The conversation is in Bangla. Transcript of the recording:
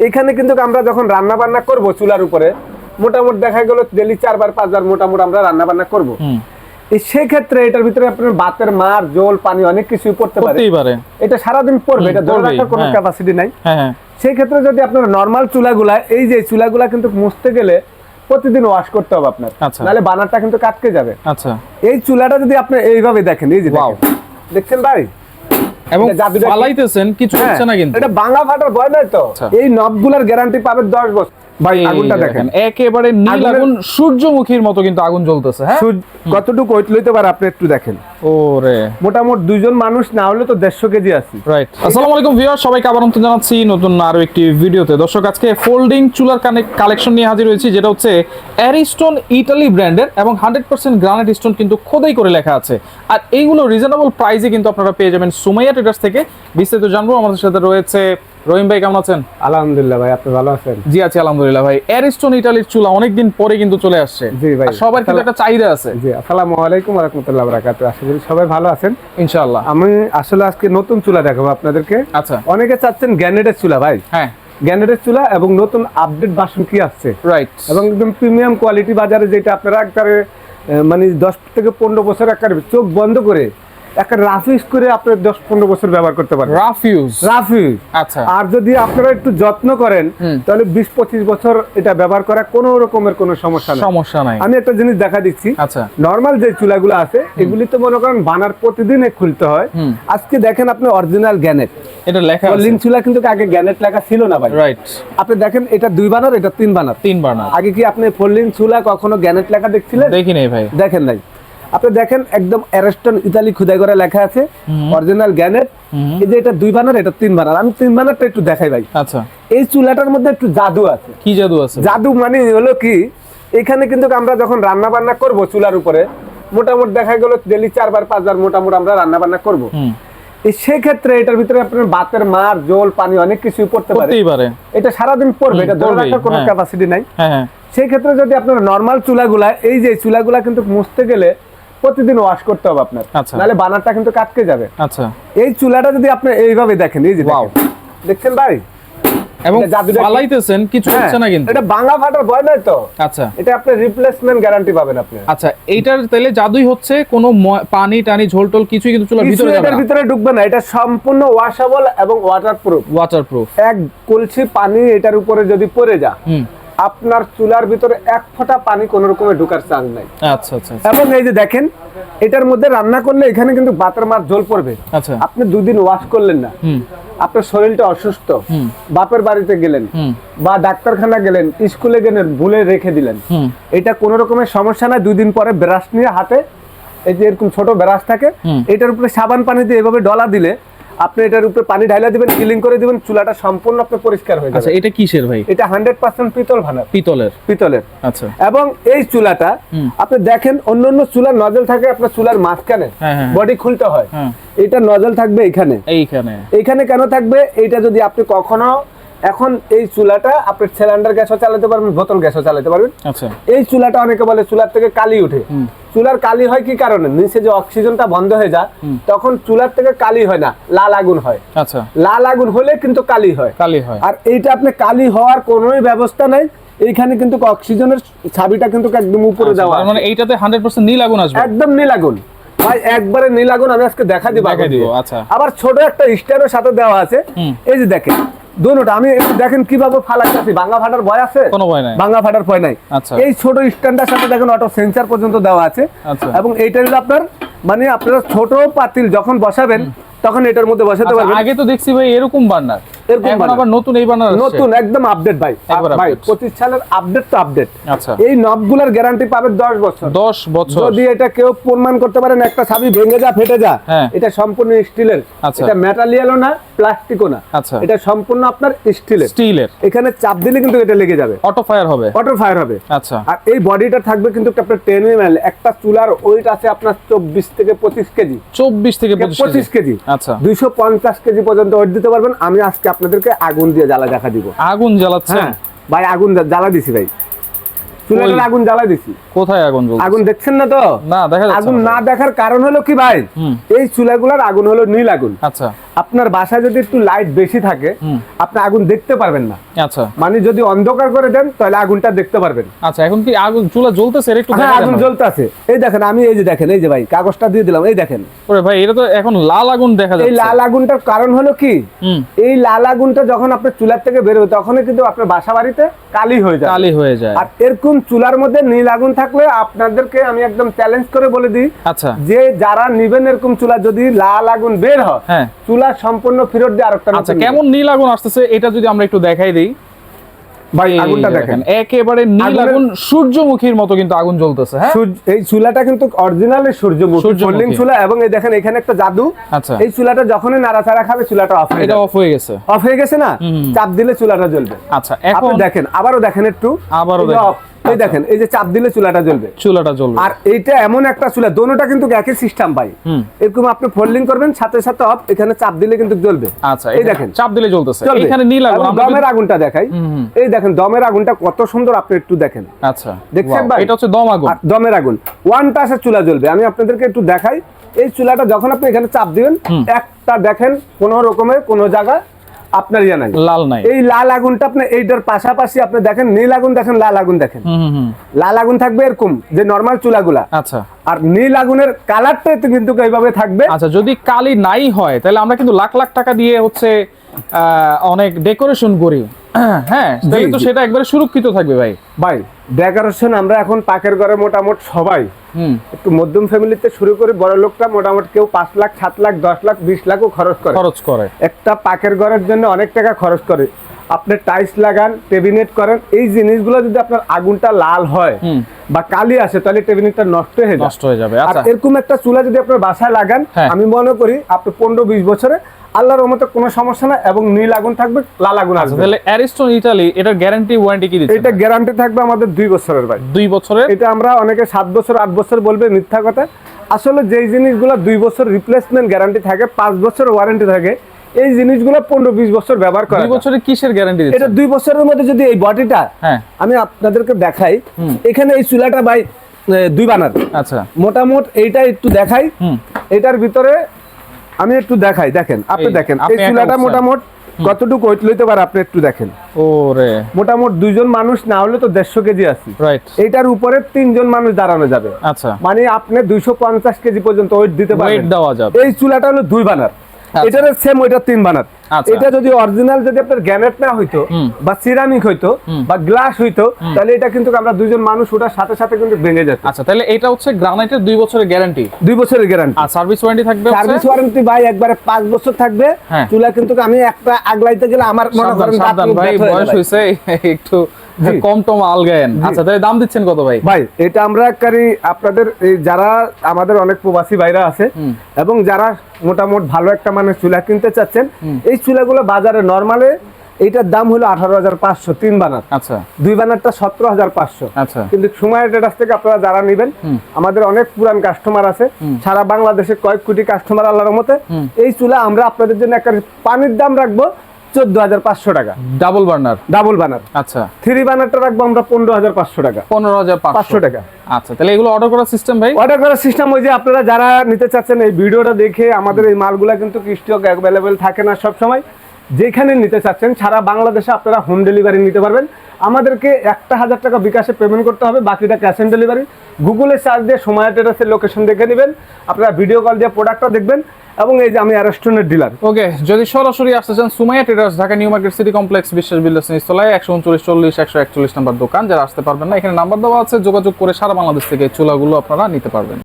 এখানে কিন্তু আমরা যখন রান্না বান্না করব চুলার উপরে মোটামুটি দেখা গেল ডেলি চারবার পাঁচবার মোটামুটি আমরা রান্না বান্না করব। সেক্ষেত্রে এটার ভিতরে আপনার বাতের মার জল পানি অনেক কিছুই পড়তে পারে। এটা সারাদিন পড়বে এটা ধরে রাখার কোনো। ক্যাপাসিটি নাই। হ্যাঁ হ্যাঁ। সেই ক্ষেত্রে যদি আপনার নর্মাল চুলাগুলা এই যে চুলাগুলা কিন্তু মুছতে গেলে প্রতিদিন ওয়াশ করতে হবে আপনার। আচ্ছা। নাহলে বানারটা কিন্তু কাটকে যাবে। আচ্ছা। এই চুলাটা যদি আপনি এইভাবে দেখেন এই যে। দেখছেন ভাই? এবং পালাইতেছেন কিছু হ্যাঁ, হচ্ছে না কিন্তু। এটা বাংলা ফাটার ভয় নাই তো? আচ্ছা। এই নবগুলার গ্যারান্টি পাবে দশ বছর। ভাই এই আগুনটা দেখেন। একেবারে নীল আগুন সূর্যমুখীর মতো কিন্তু আগুন জ্বলতেছে হ্যাঁ? কতটুকু ওয়েট লইতে পারে আপনি একটু দেখেন। ওরে। মোটামুটি দুইজন মানুষ না হলে তো দেড়শো কেজি আছে। রাইট আসসালামু আলাইকুম ভিউয়ার সবাইকে আবার আমন্ত্রণ জানাচ্ছি নতুন আরও একটি ভিডিওতে। দর্শক আজকে ফোল্ডিং চুলার কালেকশন নিয়ে হাজির হয়েছি যেটা হচ্ছে অ্যারিস্টোন ইটালি ব্র্যান্ডের এবং হান্ড্রেড পার্সেন্ট গ্রানাইট স্টোন কিন্তু খোদাই করে লেখা আছে। আর এইগুলো রিজনেবল প্রাইসে কিন্তু আপনারা পেয়ে যাবেন সুমাইয়া ট্রেডার্স থেকে। বিস্তারিত জানব। আমাদের সাথে রয়েছে রহিম ভাই কেমন আছেন? আলহামদুলিল্লাহ ভাই আপনি ভালো আছেন? জি আছি আলহামদুলিল্লাহ ভাই। অ্যারিস্টোন ইটালির চুলা অনেকদিন পরে কিন্তু চলে আসছে। জি ভাই। সবার কিন্তু একটা চাহিদা আছে। জি আসসালামু আলাইকুম রহমতুল্লাহ বারাকাতু আশা করি সবাই ভালো আছেন। ইনশাআল্লাহ। আমি আসলে আজকে নতুন চুলা দেখাবো আপনাদেরকে। আচ্ছা। অনেকে চাচ্ছেন গ্যানেটের চুলা ভাই। হ্যাঁ। গ্যানেটের চুলা এবং নতুন আপডেট বাসন কি আসছে। রাইট এবং একদম প্রিমিয়াম কোয়ালিটি বাজারে যেটা আপনারা একবারে মানে দশ থেকে পনেরো বছর একবারে চোখ বন্ধ করে একটা রাফ ইউজ করে আপনার দশ পনেরো বছর ব্যবহার করতে পারেন রাফ ইউজ রাফ ইউজ আচ্ছা। আর যদি আপনারা একটু যত্ন করেন তাহলে বিশ পঁচিশ বছর এটা ব্যবহার করা কোনো রকমের কোনো সমস্যা নেই। সমস্যা নাই। আমি একটা জিনিস দেখা দিচ্ছি। আচ্ছা। নর্মাল যে চুলাগুলো আছে এগুলি তো মনে করেন বানার প্রতিদিন খুলতে হয়। আজকে দেখেন আপনি অরিজিনাল গ্যানেট এটা লেখা লিন চুলা কিন্তু আগে গ্যানেট লেখা ছিল না ভাই। রাইট আপনি দেখেন এটা দুই বানার এটা তিন বানার। তিন বার্নার আগে কি আপনি ফোল্ডিং চুলা কখনো গ্যানেট লেখা দেখছিলেন? দেখি নাই ভাই। দেখেন নাই। আপনি দেখেন একদম অ্যারেস্টন ইতালি খুদাই করে লেখা আছে অরিজিনাল গ্যানেট। এই যে এটা দুই বানার এটা তিন বানার। আমি তিন বানারটা একটু দেখাই ভাই। আচ্ছা। এই চুলাটার মধ্যে একটু জাদু আছে। কি জাদু আছে? জাদু মানে হলো কি এখানে কিন্তু আমরা যখন রান্না বান্না করব চুলার উপরে মোটামুটি দেখা গেল ডেলি চারবার পাঁচবার মোটামুটি আমরা রান্না বান্না করব সেক্ষেত্রে এটার ভিতরে আপনার বাতের মার জল পানি অনেক কিছু পড়তে পারে। এটা সারাদিন পড়বে এটা ধরে রাখার কোনো। ক্যাপাসিটি নাই। হ্যাঁ হ্যাঁ। সেই ক্ষেত্রে যদি আপনার নর্মাল চুলাগুলা এই যে চুলাগুলা কিন্তু মুছতে গেলে প্রতিদিন ওয়াশ করতে হবে আপনার। আচ্ছা। নাহলে বানারটা কিন্তু কাটকে যাবে। আচ্ছা। এই চুলাটা যদি আপনি এইভাবে দেখেন এই যে। দেখছেন ভাই? এবং এটা ফালাইতেছেন কিছু হ্যাঁ, হচ্ছে না কিন্তু। এটা বাংলা ফাটার ভয় নয় তো? আচ্ছা। এটা আপনি রিপ্লেসমেন্ট গ্যারান্টি পাবেন আপনি। আচ্ছা এইটার তাহলে জাদুই হচ্ছে কোনো পানি টানি ঝোল টোল কিছুই কিন্তু চুলার ভিতরে যাবে না। ভিতরে ঢুকবে না। এটা সম্পূর্ণ ওয়াশেবল এবং ওয়াটারপ্রুফ ওয়াটারপ্রুফ এক কলসি পানি এটার উপরে যদি পড়ে যা হুম। আপনার চুলার ভিতরে এক ফোঁটা পানি কোনো রকমের ঢুকার চান্স নাই। আচ্ছা আচ্ছা আচ্ছা। এবং এই যে দেখেন এটার মধ্যে রান্না করলে এখানে কিন্তু বাতের মাছ জল পড়বে। আচ্ছা। আপনি দুদিন ওয়াশ করলেন না। আপনার শরীরটা অসুস্থ। বাপের বাড়িতে গেলেন। বা ডাক্তারখানা গেলেন স্কুলে গেলেন ভুলে রেখে দিলেন। এটা কোনো রকমের সমস্যা না দুই দিন পরে ব্রাশ নিয়ে হাতে এই যে এরকম ছোট ব্রাশ থাকে এটার উপরে সাবান পানি দিয়ে এভাবে ডলা দিলে আপনি এটার উপরে পানি ঢাইলা দিবেন ক্লিন করে দিবেন চুলাটা সম্পূর্ণ আপনার পরিষ্কার হয়ে আচ্ছা যাবে। এটা কিসের ভাই? এটা হান্ড্রেড পার্সেন্ট পিতল ভানার। পিতলের। পিতলের। আচ্ছা। এবং এই চুলাটা আপনি দেখেন অন্য অন্য চুলার নজল থাকে আপনার চুলার মাঝখানে। হ্যাঁ, হ্যাঁ। বডি খুলতে হয়। হ্যাঁ। এটা নজল থাকবে এখানে এইখানে। এইখানে কেন থাকবে? এইটা যদি আপনি কখনো এখন এই চুলাটা আপনি সিলিন্ডার গ্যাসও চালাতে পারবেন বোতল গ্যাসও চালাতে পারবেন। আচ্ছা। এই চুলাটা অনেকে বলে চুলার থেকে কালি উঠে। চুলার কালি হয় কি কারণে? নিচে যে অক্সিজেনটা বন্ধ হয়ে যায় তখন চুলার থেকে কালি হয় না লাল আগুন হয়। আচ্ছা। লাল আগুন হলে কিন্তু কালি হয়। কালি হয়। আর এইটা আপনি কালি হওয়ার কোনোই ব্যবস্থা নাই এইখানে কিন্তু অক্সিজেনের ছাবিটা কিন্তু একদম উপরে আচ্ছা, দেওয়া মানে এইটাতে হান্ড্রেড পার্সেন্ট নীল আগুন আসবে? একদম নীল আগুন। ভাই একবারে নীল আগুন আমি আজকে দেখা দিব। আচ্ছা। আবার ছোট একটা স্ট্যান্ডের সাথে দেওয়া আছে। এই যে দেখেন দুটোটা আমি দেখেন কীভাবে ফালাইতেছি বাংলা ফাটার ভয় আছে? কোনো ভয় নাই। বাংলা ফাটার ভয় নাই। আচ্ছা। এই ছোট স্ট্যান্ডার সাথে দেখেন অটো সেন্সার পর্যন্ত দেওয়া আছে। আচ্ছা। এবং এইটা হলো আপনার মানে আপনারা ছোট পাতিল যখন বসাবেন তখন এটার মধ্যে বসাতে আচ্ছা, পারবেন। আগে তো দেখছি ভাই এরকম বার্নার এরকম আবার নতুন এই বার্নার নতুন একদম আপডেট ভাই। ভাই update। পঁচিশ সালের আপডেট তো আপডেট আচ্ছা। এই নবগুলার গ্যারান্টি পাবেন দশ বছর। দশ বছর। যদি এটা কেউ প্রমাণ করতে পারেন একটা ছাবি ভেঙে যা ফেটে যা। এটা সম্পূর্ণ স্টিলের। এটা মেটালিয়ালও না প্লাস্টিকও না। এটা সম্পূর্ণ আপনার স্টিলের। স্টিলের। এখানে চাপ দিলে কিন্তু এটা লেগে যাবে। অটো ফায়ার হবে। অটো ফায়ার হবে। আচ্ছা। আর এই বডিটা থাকবে কিন্তু আপনার একটা চুলার ওয়েট আছে আপনার চব্বিশ থেকে পঁচিশ কেজি। চব্বিশ থেকে পঁচিশ পঁচিশ কেজি। আচ্ছা। দুইশো পঞ্চাশ কেজি পর্যন্ত ওয়েট দিতে পারবেন। আমি আজকে আপনাদেরকে আগুন দিয়ে জ্বালা দেখা দিব। আগুন জ্বালাচ্ছে হ্যাঁ ভাই আগুন জ্বালা দিছি ভাই। চুলাটার আগুন জ্বালা দিছি। কোথায় আগুন জ্বলছে আগুন দেখছেন না তো? না দেখা যাচ্ছে আগুন না। না দেখার কারণ হলো কি ভাই? এই চুলাগুলার আগুন হলো নীল আগুন। আচ্ছা। আপনার বাসায় যদি একটু লাইট বেশি থাকে আপনি আগুন দেখতে পারবেন না। আচ্ছা। মানে যদি অন্ধকার করে দেন তাহলে আগুনটা দেখতে পারবেন। আচ্ছা এখন কি আগুন চুলা জ্বলতেছে? একটু হ্যাঁ আগুন দেন না? জ্বলতে আছে এই দেখেন আমি এই যে দেখেন এই যে ভাই কাগজটা দিয়ে দিলাম এই দেখেন। ওরে ভাই এটা তো এখন লাল আগুন দেখা এই লাল আগুনটার কারণ হলো কি? এই লাল আগুনটা যখন আপনার চুলার থেকে বেরোবে তখনই কিন্তু আপনার বাসা বাড়িতে কালি হয়ে যায় কালি হয়ে যায়। আর এরকম চুলার মধ্যে নীল আগুন থাকলে আপনাদেরকে আমি একদম চ্যালেঞ্জ করে বলে দিই আচ্ছা। যে যারা নিবেন এরকম চুলা যদি লাল আগুন বের হয় হ্যাঁ। চুলা সম্পূর্ণ ফেরত দিয়ে আরেকটা আচ্ছা কেমন নীল আগুন আসতেছে এটা যদি আমরা একটু দেখাই দিই? ভাই আগুনটা দেখেন। একেবারে নীল আগুন সূর্যমুখীর মতো কিন্তু আগুন জ্বলতেছে হ্যাঁ? এই চুলাটা কিন্তু অরিজিনালি সূর্যমুখী সূর্যমুখী। ফোল্ডিং চুলা এবং এই দেখেন এখানে একটা জাদু। আচ্ছা। এই চুলাটা যখনই নাড়াচাড়া খাবে চুলাটা অফ হয়ে এটা অফ হয়ে গেছে। অফ হয়ে গেছে না? চাপ দিলে চুলাটা জ্বলবে। আচ্ছা এখন দেখেন আবারও দেখেন একটু। আবারও দেখেন। এই দেখেন এই যে চাপ দিলে চুলাটা জ্বলবে। চুলাটা জ্বলবে। আর এইটা এমন একটা চুলা দোনোটা কিন্তু একই সিস্টেম ভাই। এরকম আপনি ফোল্ডিং করবেন সাথে সাথে অফ এখানে চাপ দিলে কিন্তু জ্বলবে। আচ্ছা এই দেখেন। চাপ দিলে জ্বলতেছে। এখানে নীল আগুন দমের আগুনটা দেখাই। এই দেখেন দমের আগুনটা কত সুন্দর আপনি একটু দেখেন। আচ্ছা দেখছেন ভাই? এটা হচ্ছে দম আগুন। দমের আগুন। ওয়ান চুলা জ্বলবে। আমি আপনাদেরকে একটু দেখাই। এই চুলাটা যখন আপনি এখানে চাপ দিবেন একটা দেখেন কোন রকমের কোন জায়গা আপনার ইয়া নাই। লাল নাই। এই লাল আগুনটা আপনি এইটার পাশাপাশি আপনি দেখেন নীল আগুন দেখেন লাল আগুন দেখেন। লাল আগুন থাকবে এরকম যে নর্মাল চুলাগুলা। আচ্ছা। আর নীল আগুনের কালারটা কিন্তু এইভাবে থাকবে। আচ্ছা যদি কালি নাই হয় তাহলে আমরা কিন্তু লাখ লাখ টাকা দিয়ে হচ্ছে আহ, অনেক ডেকোরেশন করি। হ্যাঁ তাহলে তো সেটা একবারে সুরক্ষিত থাকবে ভাই। ভাই ডেকোরেশন আমরা এখন পাকের ঘরে মোটামুটি সবাই একটু মধ্যম ফ্যামিলিতে শুরু করে বড় লোকটা মোটামুটি কেউ পাঁচ লাখ সাত লাখ দশ লাখ বিশ লাখও খরচ করে। খরচ করে। একটা পাকের ঘরের জন্য অনেক টাকা খরচ করে। আপনি টাইলস লাগান টেবিনেট করেন এই জিনিসগুলো যদি আপনার আগুনটা লাল হয়। বা কালি আসে তাহলে টেবিনেটটা নষ্ট হয়ে যায় নষ্ট হয়ে যাবে আর আচ্ছা এরকম একটা চুলা যদি আপনার বাসায় লাগান হ্যাঁ। আমি মনে করি আপনি পনেরো বিশ বছরে আল্লাহর মতো কোনো সমস্যা না এবং নীল আগুন থাকবে লাল আগুন আচ্ছা আসবে। তাহলে অ্যারিস্টন ইটালি এটার গ্যারান্টি ওয়ারেন্টি কি দিচ্ছে? এটা গ্যারান্টি থাকবে আমাদের দুই বছরের ভাই। দুই বছরের? এটা আমরা অনেকে সাত বছর আট বছর বলবে মিথ্যা কথা। আসলে যেই জিনিসগুলো দুই বছর রিপ্লেসমেন্ট গ্যারান্টি থাকে পাঁচ বছর ওয়ারেন্টি থাকে এই জিনিসগুলো পনেরো বিশ বছর ব্যবহার করে দুই যায়। বছরের কিসের গ্যারান্টি এটা দুই বছরের মধ্যে যদি এই বডিটা হ্যাঁ। আমি আপনাদেরকে দেখাই এখানে এই চুলাটা ভাই দুই বানার আচ্ছা। মোটামুট এইটা একটু দেখাই। এটার ভিতরে আমি একটু দেখাই দেখেন আপনি দেখেন এই চুলাটা মোটামুটি কতটুকু ওয়েট লইতে পারে আপনি একটু দেখেন। ও ওরে। মোটামুটি দুইজন মানুষ না হলে তো দেড়শো কেজি আছে। রাইট এইটার উপরে তিনজন মানুষ দাঁড়ানো যাবে। আচ্ছা। মানে আপনি দুইশো পঞ্চাশ কেজি পর্যন্ত ওয়েট দিতে ওয়েট দেওয়া যাবে। এই চুলাটা হলো দুই বানার। এটার সেম ওইটা তিন বানার আচ্ছা। এটা যদি অরিজিনাল যদি আপনার গ্যানেট না হইতো বা সিরামিক হইতো বা গ্লাস হইতো তাহলে এটা কিন্তু আমরা দুইজন মানুষ ওটার সাথে সাথে কিন্তু ভেঙে যেত। আচ্ছা তাহলে এটা হচ্ছে গ্রানাইটের দুই বছরের গ্যারান্টি দুই বছরের গ্যারান্টি আর সার্ভিস ওয়ারেন্টি থাকবে সার্ভিস ওয়ারেন্টি ভাই একবারে পাঁচ বছর থাকবে। হ্যাঁ। চুলা কিন্তু আমি একটা আগলাইতে গেলে আমার মনে করেন ভাই বয়স হয়েছে একটু। কম টম আলগায়েন আচ্ছা তাহলে দাম দিচ্ছেন কত ভাই? ভাই এটা আমরা কারি আপনাদের যারা আমাদের অনেক প্রবাসী ভাইরা আছে এবং যারা মোটামুটি ভালো একটা মানে চুলা কিনতে চাচ্ছেন এই চুলাগুলো বাজারে নর্মালে এইটার দাম হলো আঠারো হাজার পাঁচশো তিন বানার। আচ্ছা। দুই বানারটা সতেরো হাজার পাঁচশো। আচ্ছা। কিন্তু সময়ের থেকে আপনারা যারা নেবেন আমাদের অনেক পুরান কাস্টমার আছে সারা বাংলাদেশে কয়েক কোটি কাস্টমার আল্লাহর মতে এই চুলা আমরা আপনাদের জন্য একটা পানির দাম রাখব চোদ্দ হাজার পাঁচশো টাকা। ডাবল বার্নার ডাবল আচ্ছা। থ্রি রাখব আমরা পনেরো হাজার পাঁচশো টাকা। পনেরো হাজার পাঁচশো। পাঁচশো টাকা। আচ্ছা তাহলে এগুলো অর্ডার করার সিস্টেম ভাই? অর্ডার করার সিস্টেম ওই যে আপনারা যারা নিতে চাচ্ছেন এই ভিডিওটা দেখে আমাদের এই মালগুলা কিন্তু স্টক অ্যাভেলেবেল থাকে না সব সময় যেখানে নিতে চাচ্ছেন সারা বাংলাদেশে আপনারা হোম ডেলিভারি নিতে পারবেন। আমাদেরকে একটা হাজার টাকা বিকাশে পেমেন্ট করতে হবে বাকিটা ক্যাশ অন ডেলিভারি গুগলে সার্চ দিয়ে সময় টেরাসের লোকেশন দেখে নেবেন। আপনারা ভিডিও কল দিয়ে প্রোডাক্টটা দেখবেন এবং এই যে আমি অ্যারেস্টনের ডিলার ওকে যদি সরাসরি আসতে চান, Sumaiya traders Dhaka new market city complex Biswas builders নিস্তলায় একশো উনচল্লিশ চল্লিশ একশো একচল্লিশ নাম্বার দোকান। যারা আসতে পারবেন না, এখানে নাম্বার দেওয়া আছে, যোগাযোগ করে সারা বাংলাদেশ থেকে চুলাগুলো আপনারা নিতে পারবেন।